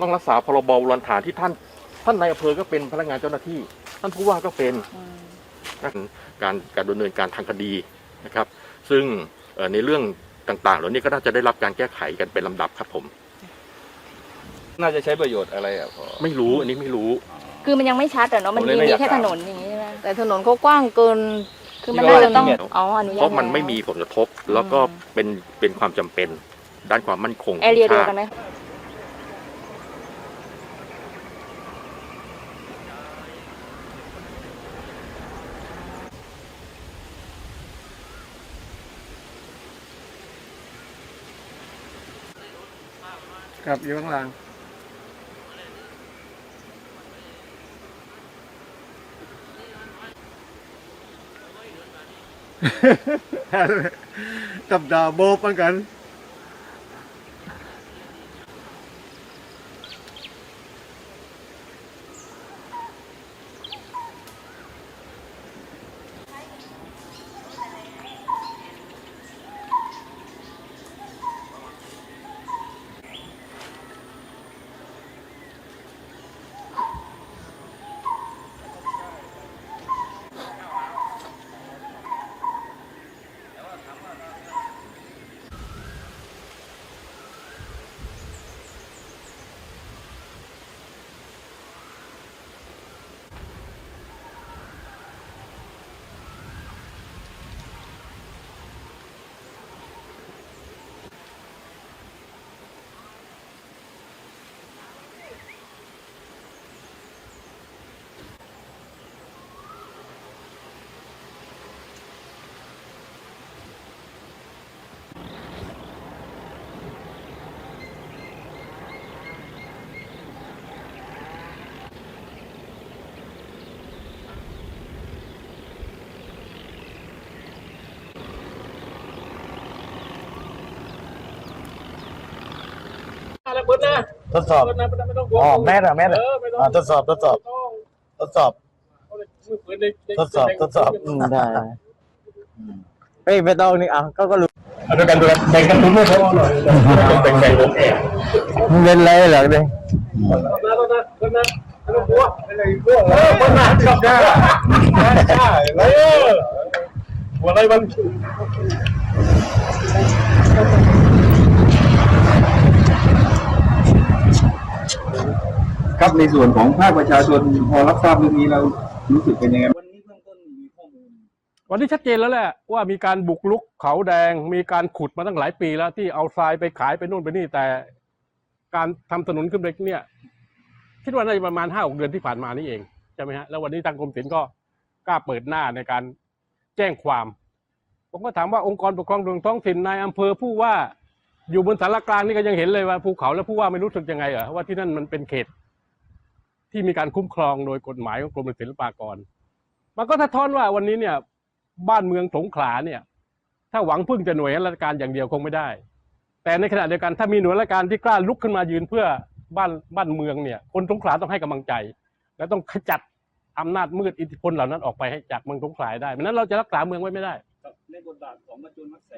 ต้องรักษาพรบโบราณฐานที่ท่าน ท่านนายอำเภอก็เป็นพนักงานเจ้าหน้าที่ ท่านผู้ว่าก็เป็นอืมการการดำเนินการทางคดีนะครับ ซึ่งเอ่อในเรื่องต่างๆเหล่านี้ก็น่าจะได้รับการแก้ไขกันเป็นลำดับครับผม น่าจะใช้ประโยชน์อะไรอะพอไม่รู้อันนี้ไม่รู้ คือมันยังไม่ชัดอะเนาะมันผมเลยมีไม่มีอยากแค่ถามถนนอย่างนี้ใช่ไหมแต่ถนนเขากว้างเกินคือมันน่าจะต้องที่ว่าอ๋ออนุญาตเพราะมันแล้วไม่มีผลกระทบแล้วก็เป็นเป็นความจำเป็นด้านความมั่นคงแอเรียขเดีองยวชากันติไหม กับอยู่ข้างล่างกับดาโบปันกัน เหมือนกันทดสอบอ๋อแม่อะแม่อะอ่าทดสอบทดสอบทดสอบทดสอบทดสอบ อืมได้เฮ้ยไม่ต้องนี่อะก็ก็รู้ดูกันดูกันแบ่งกันทุนด้วยครับแบ่งแบ่งผมแอบมึงเล่นอะไรเหรอเนี่ยมันหนาจับได้ใช่เลยหัวอะไรมัน ครับในส่วนของภาคประชาชนพอรับทราบเรื่องนี้แล้วรู้สึกเป็นยังไงวันนี้เบื้องต้นมีข้อมูลวันนี้ชัดเจนแล้วแหละว่ามีการบุกลุกเขาแดง มีการขุดมาตั้งหลายปีแล้ว ที่เอาทรายไปขายไปนู่นไปนี่แต่ การทำถนนขึ้นไปเนี่ย คิดว่าน่าจะประมาณห้าหกเดือนที่ผ่านมานี่เองใช่ไหมฮะแล้ววันนี้ทางกรมศิลป์ก็กล้าเปิดหน้าในการแจ้งความ ผมก็ถามว่าองค์กรปกครองส่วนท้องถิ่นนายอำเภอผู้ว่าอยู่บนสารกลางนี่ก็ยังเห็นเลยว่าภูเขาแล้วผู้ว่าไม่รู้สึกยังไงเหรอว่าที่นั่นมันเป็นเขต ที่มีการคุ้มครองโดยกฎหมายของกรมศิลปากร มันก็สะท้อนว่าวันนี้เนี่ย บ้านเมืองสงขลาเนี่ย ถ้าหวังพึ่งจะหน่วยราชการอย่างเดียวคงไม่ได้ แต่ในขณะเดียวกันถ้ามีหน่วยราชการที่กล้าลุกขึ้นมายืนเพื่อบ้านบ้านเมืองเนี่ย คนสงขลาต้องให้กำลังใจ และต้องขจัดอำนาจมืดอิทธิพลเหล่านั้นออกไปให้จากเมืองสงขลาให้ได้ไม่นั้นเราจะรักษาเมืองไว้ไม่ได้ในบทบาทของมาจุนมักแส